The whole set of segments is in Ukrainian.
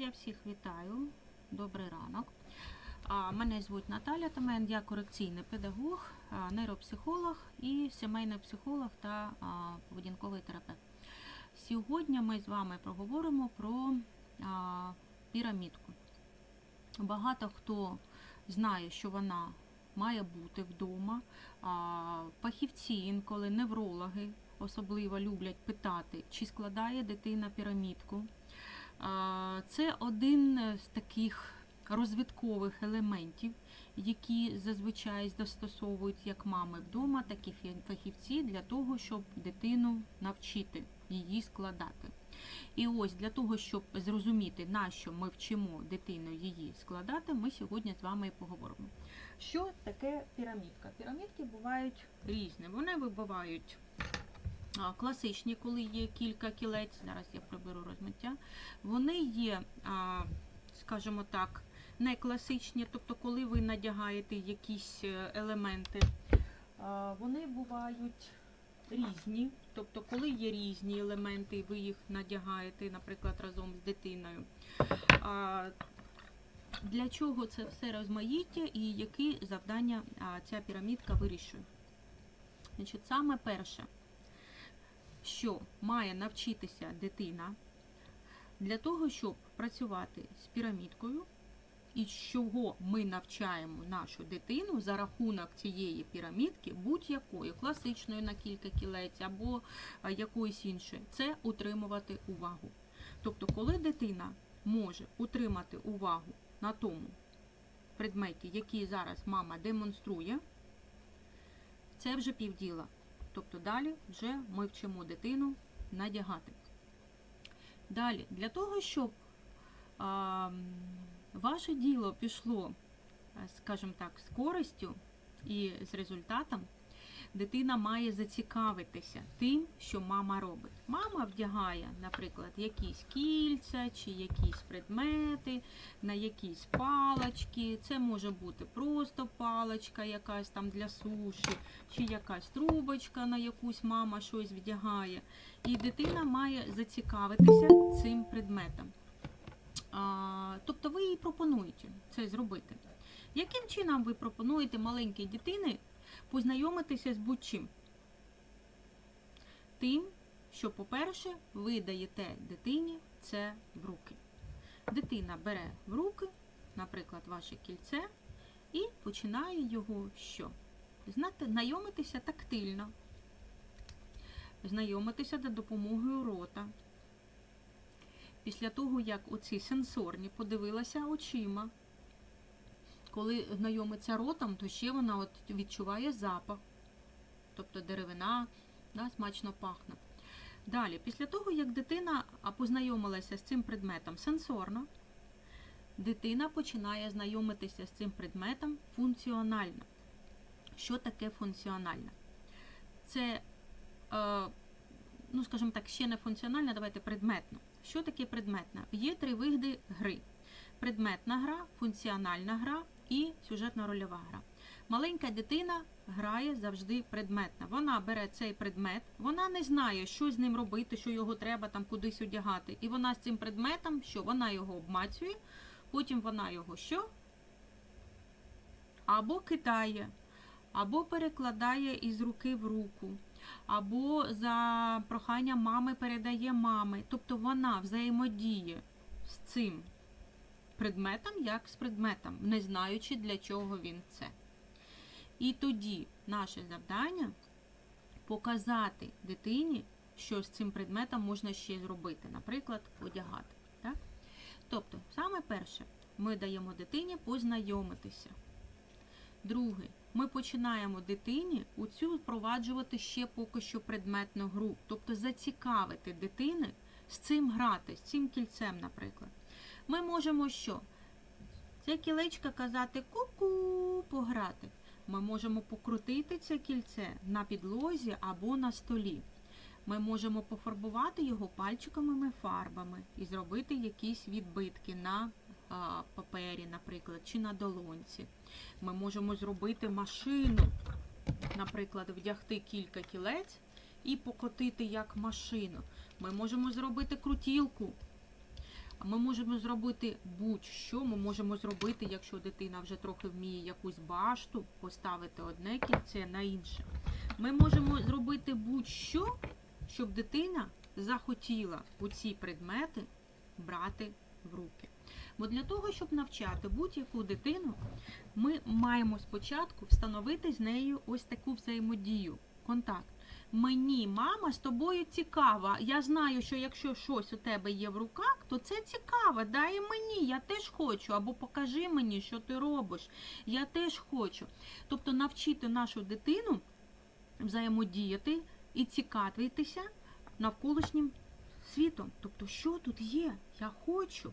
Я всіх вітаю. Добрий ранок. Мене звуть Наталя Тамен, я корекційний педагог, нейропсихолог і сімейний психолог та поведінковий терапевт. Сьогодні ми з вами проговоримо про пірамідку. Багато хто знає, що вона має бути вдома. Фахівці, інколи неврологи особливо люблять питати, чи складає дитина пірамідку. Це один з таких розвиткових елементів, які зазвичай застосовують як мами вдома, так і фахівці для того, щоб дитину навчити її складати. І ось для того, щоб зрозуміти, на що ми вчимо дитину її складати, ми сьогодні з вами і поговоримо. Що таке пірамідка? Пірамідки бувають різні. Вони бувають класичні, коли є кілька кілець. Зараз я приберу розмиття. Вони є, скажімо так, не класичні, тобто, коли ви надягаєте якісь е, елементи, вони бувають різні. Тобто, коли є різні елементи, ви їх надягаєте, наприклад, разом з дитиною. Для чого це все розмаїття і які завдання ця пірамідка вирішує? Значить, саме перше, що має навчитися дитина для того, щоб працювати з пірамідкою, і чого ми навчаємо нашу дитину за рахунок цієї пірамідки, будь-якої, класичної на кілька кілець або якоїсь іншої, це утримувати увагу. Тобто, коли дитина може утримати увагу на тому предметі, який зараз мама демонструє, це вже півділа. Тобто далі вже ми вчимо дитину надягати. Далі, для того, щоб а, ваше діло пішло, скажімо так, з користю і з результатом, дитина має зацікавитися тим, що мама робить. Мама вдягає, наприклад, якісь кільця чи якісь предмети, на якісь палочки. Це може бути просто палочка якась там для суші, чи якась трубочка, на якусь мама щось вдягає. І дитина має зацікавитися цим предметом. А, тобто ви їй пропонуєте це зробити. Яким чином ви пропонуєте маленькій дитині познайомитися з будь-чим? Тим, що, по-перше, ви даєте дитині це в руки. Дитина бере в руки, наприклад, ваше кільце, і починає його що? Знайомитися тактильно, знайомитися за допомогою рота. Після того, як оці сенсорні подивилася очима, коли знайомиться ротом, то ще вона от відчуває запах, тобто деревина да, смачно пахне. Далі, після того, як дитина познайомилася з цим предметом сенсорно, дитина починає знайомитися з цим предметом функціонально. Що таке функціонально? Це, е, ну, скажімо так, ще не функціонально, давайте предметно. Що таке предметна? Є три види гри: предметна гра, функціональна гра і сюжетно-рольова гра. Маленька дитина грає завжди предметно. Вона бере цей предмет, вона не знає, що з ним робити, що його треба там кудись одягати. І вона з цим предметом, що вона його обмацює, потім вона його що? Або кидає, або перекладає із руки в руку, або за проханням мами передає мами. Тобто вона взаємодіє з цим предметом, як з предметом, не знаючи, для чого він це. І тоді наше завдання показати дитині, що з цим предметом можна ще зробити, наприклад, одягати. Так? Тобто, саме перше, ми даємо дитині познайомитися. Друге, ми починаємо дитині у цю впроваджувати ще поки що предметну гру, тобто зацікавити дитини з цим грати, з цим кільцем, наприклад. Ми можемо що? Це кілечко казати ку-ку, пограти. Ми можемо покрутити це кільце на підлозі або на столі. Ми можемо пофарбувати його пальчиковими фарбами і зробити якісь відбитки на а, папері, наприклад, чи на долонці. Ми можемо зробити машину, наприклад, вдягти кілька кілець і покотити як машину. Ми можемо зробити крутілку. Ми можемо зробити будь-що. Ми можемо зробити, якщо дитина вже трохи вміє якусь башту, поставити одне кільце на інше. Ми можемо зробити будь-що, щоб дитина захотіла оці предмети брати в руки. Бо для того, щоб навчати будь-яку дитину, ми маємо спочатку встановити з нею ось таку взаємодію, контакт. Мені, мама, з тобою цікава. Я знаю, що якщо щось у тебе є в руках, то це цікаво. Дай мені, я теж хочу. Або покажи мені, що ти робиш. Я теж хочу. Тобто навчити нашу дитину взаємодіяти і цікавитися навколишнім світом. Тобто, що тут є? Я хочу.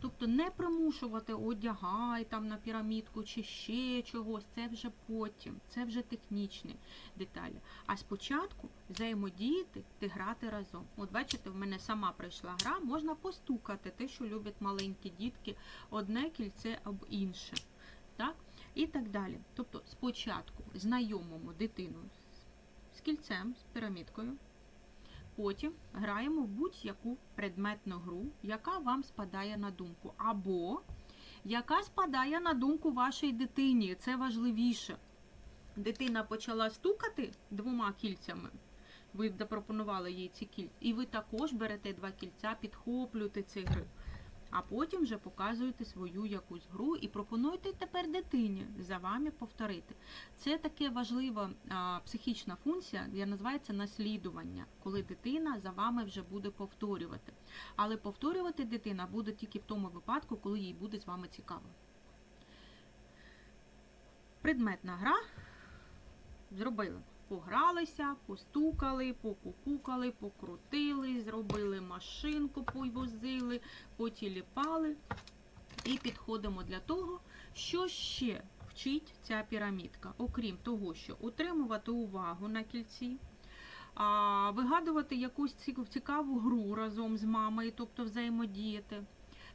Тобто не примушувати одягай там на пірамідку чи ще чогось, це вже потім, це вже технічні деталі. А спочатку взаємодіяти ти грати разом. От бачите, в мене сама прийшла гра, можна постукати те, що люблять маленькі дітки, одне кільце об інше. Так? І так далі. Тобто спочатку знайомимо дитину з кільцем, з пірамідкою. Потім граємо будь-яку предметну гру, яка вам спадає на думку. Або яка спадає на думку вашій дитині. Це важливіше. Дитина почала стукати двома кільцями. Ви запропонували їй ці кільця. І ви також берете два кільця, підхоплюєте ці гри. А потім вже показуєте свою якусь гру і пропонуєте тепер дитині за вами повторити. Це таке важлива а, психічна функція, яка називається наслідування, коли дитина за вами вже буде повторювати. Але повторювати дитина буде тільки в тому випадку, коли їй буде з вами цікаво. Предметна гра зробили. Погралися, постукали, покукукали, покрутили, зробили машинку, повозили, потіліпали. І підходимо для того, що ще вчить ця пірамідка, окрім того, що утримувати увагу на кільці, вигадувати якусь цікаву гру разом з мамою, тобто взаємодіяти.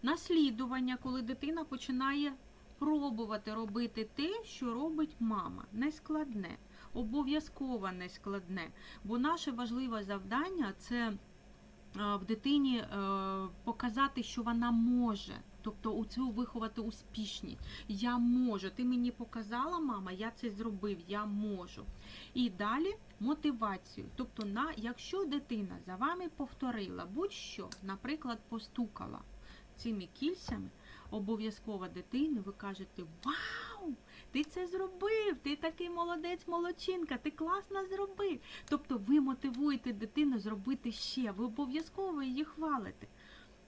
Наслідування, коли дитина починає пробувати робити те, що робить мама. Нескладне, обов'язково нескладне. Бо наше важливе завдання це е, в дитині е, показати, що вона може. Тобто у цю виховати успішність. Я можу. Ти мені показала, мама, я це зробив, я можу. І далі мотивацію. Тобто, на, якщо дитина за вами повторила будь-що, наприклад, постукала цими кільцями, обов'язково дитини, ви кажете: Вау! Ти це зробив! Ти такий молодець, молодчинка, ти класно зробив. Тобто ви мотивуєте дитину зробити ще, ви обов'язково її хвалите.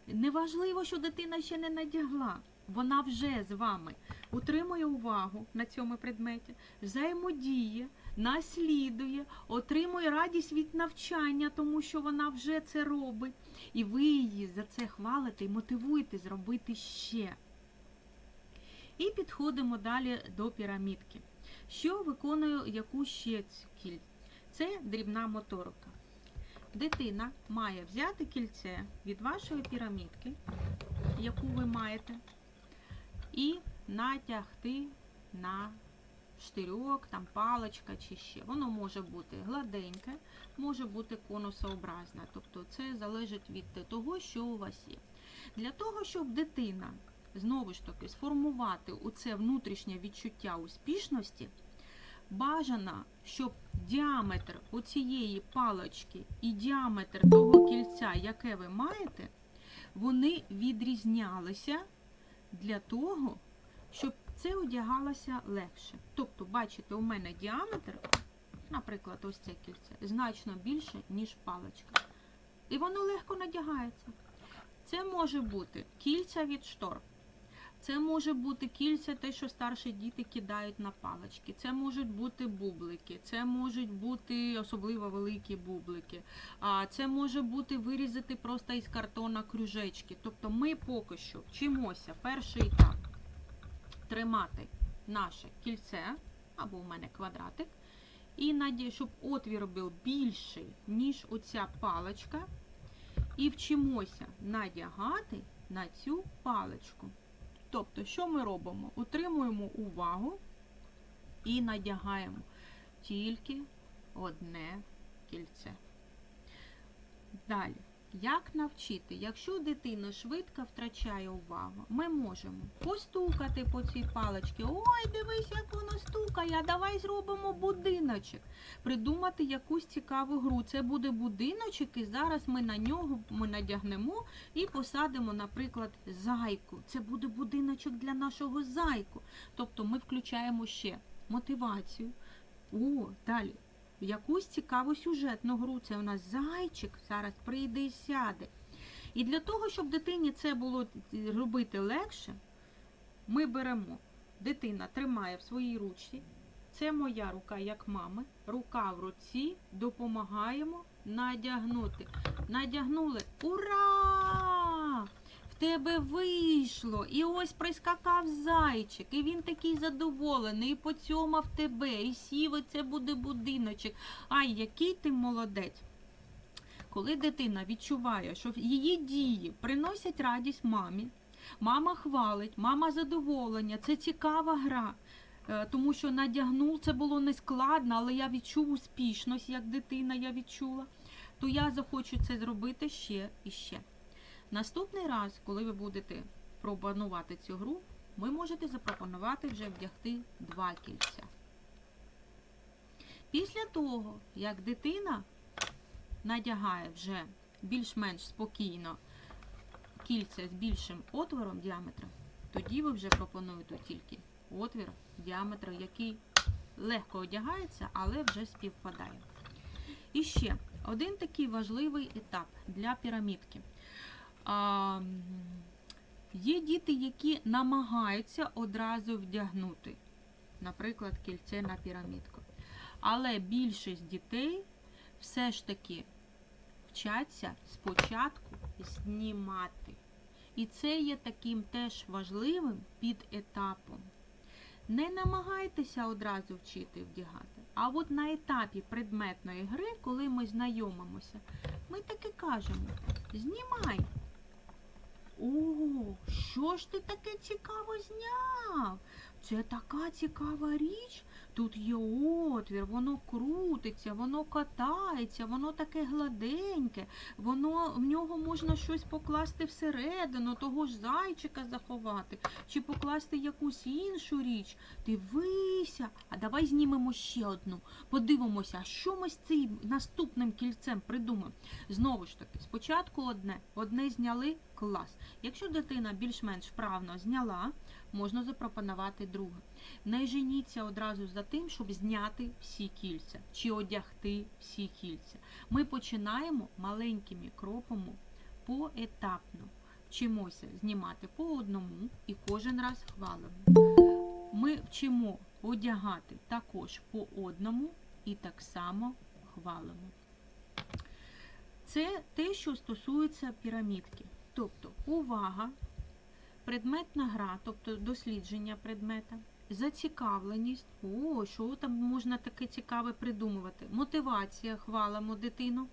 Неважливо, що дитина ще не надягла. Вона вже з вами утримує увагу на цьому предметі, взаємодіє, наслідує, отримує радість від навчання, тому що вона вже це робить. І ви її за це хвалите і мотивуєте зробити ще. І підходимо далі до пірамідки. Що виконує яку ще кіль? Це дрібна моторика. Дитина має взяти кільце від вашої пірамідки, яку ви маєте, і натягти на штирьок, там паличка чи ще. Воно може бути гладеньке, може бути конусообразне. Тобто це залежить від того, що у вас є. Для того, щоб дитина знову ж таки сформувати оце внутрішнє відчуття успішності, бажано, щоб діаметр оцієї палочки і діаметр того кільця, яке ви маєте, вони відрізнялися для того, щоб це одягалося легше. Тобто, бачите, у мене діаметр, наприклад, ось це кільце, значно більше, ніж паличка. І воно легко надягається. Це може бути кільця від штор. Це може бути кільця, те, що старші діти кидають на палички. Це можуть бути бублики, це можуть бути особливо великі бублики. А це може бути вирізати просто із картона кружечки. Тобто ми поки що вчимося перший етап тримати наше кільце, або в мене квадратик, і наді- щоб отвір був більший, ніж оця паличка. І вчимося надягати на цю паличку. Тобто, що ми робимо? Утримуємо увагу і надягаємо тільки одне кільце. Далі, Як навчити? Якщо дитина швидко втрачає увагу, ми можемо постукати по цій паличці. Ой, дивись, як воно стукає, а давай зробимо будиночок. Придумати якусь цікаву гру. Це буде будиночок, і зараз ми на нього ми надягнемо і посадимо, наприклад, зайку. Це буде будиночок для нашого зайку. Тобто ми включаємо ще мотивацію. О, далі. Якусь цікаву сюжетну гру. Це у нас зайчик зараз прийде і сяде. І для того, щоб дитині це було робити легше, ми беремо, дитина тримає в своїй ручці. Це моя рука як мами. Рука в руці, допомагаємо надягнути. Надягнули. Ура! Тебе вийшло! І ось прискакав зайчик, і він такий задоволений, і поцьомав тебе, і сів, і це буде будиночок. Ай, який ти молодець! Коли дитина відчуває, що її дії приносять радість мамі, мама хвалить, мама задоволення, це цікава гра. Е, Тому що надягнув, це було не складно, але я відчув успішність, як дитина я відчула, то я захочу це зробити ще і ще. Наступний раз, коли ви будете пропонувати цю гру, ви можете запропонувати вже вдягти два кільця. Після того, як дитина надягає вже більш-менш спокійно кільця з більшим отвором діаметром, тоді ви вже пропонуєте тільки отвір діаметру, який легко одягається, але вже співпадає. І ще один такий важливий етап для пірамідки. А, є діти, які намагаються одразу вдягнути, наприклад, кільце на пірамідку. Але більшість дітей все ж таки вчаться спочатку знімати. І це є таким теж важливим підетапом. Не намагайтеся одразу вчити вдягати. А от на етапі предметної гри, коли ми знайомимося, ми таки кажемо: знімай. О, що ж ти таке цікаво зняв? Це така цікава річ. Тут є отвір, воно крутиться, воно катається, воно таке гладеньке, воно в нього можна щось покласти всередину, того ж зайчика заховати, чи покласти якусь іншу річ. Дивися, а давай знімемо ще одну. Подивимося, що ми з цим наступним кільцем придумаємо. Знову ж таки, спочатку одне, одне зняли клас. Якщо дитина більш-менш вправно зняла, можна запропонувати друге. Не женіться одразу за тим, щоб зняти всі кільця чи одягти всі кільця. Ми починаємо маленькими кроками поетапно. Вчимося знімати по одному і кожен раз хвалимо. Ми вчимо одягати також по одному і так само хвалимо. Це те, що стосується пірамідки. Тобто увага, предметна гра, тобто дослідження предмета, зацікавленість, о, що там можна таке цікаве придумувати, мотивація, хвалимо дитину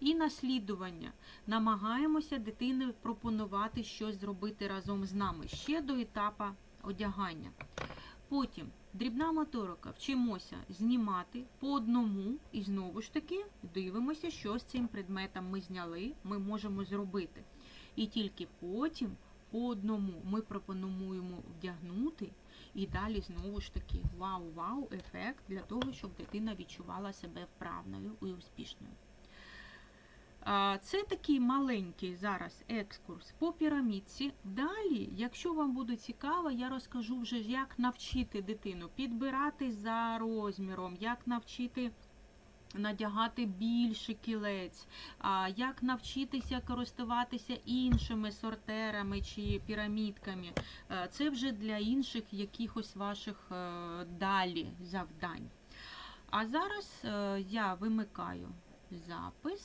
і наслідування. Намагаємося дитини пропонувати щось зробити разом з нами ще до етапу одягання. Потім дрібна моторика, вчимося знімати по одному і знову ж таки дивимося, що з цим предметом ми зняли, ми можемо зробити. І тільки потім одному ми пропонуємо вдягнути, і далі знову ж таки вау-вау, ефект для того, щоб дитина відчувала себе вправною і успішною. Це такий маленький зараз екскурс по пірамідці. Далі, якщо вам буде цікаво, я розкажу вже, як навчити дитину підбирати за розміром, як навчити надягати більше кілець, як навчитися користуватися іншими сортерами чи пірамідками. Е, Це вже для інших якихось ваших е, далі завдань. А зараз е, я вимикаю запис.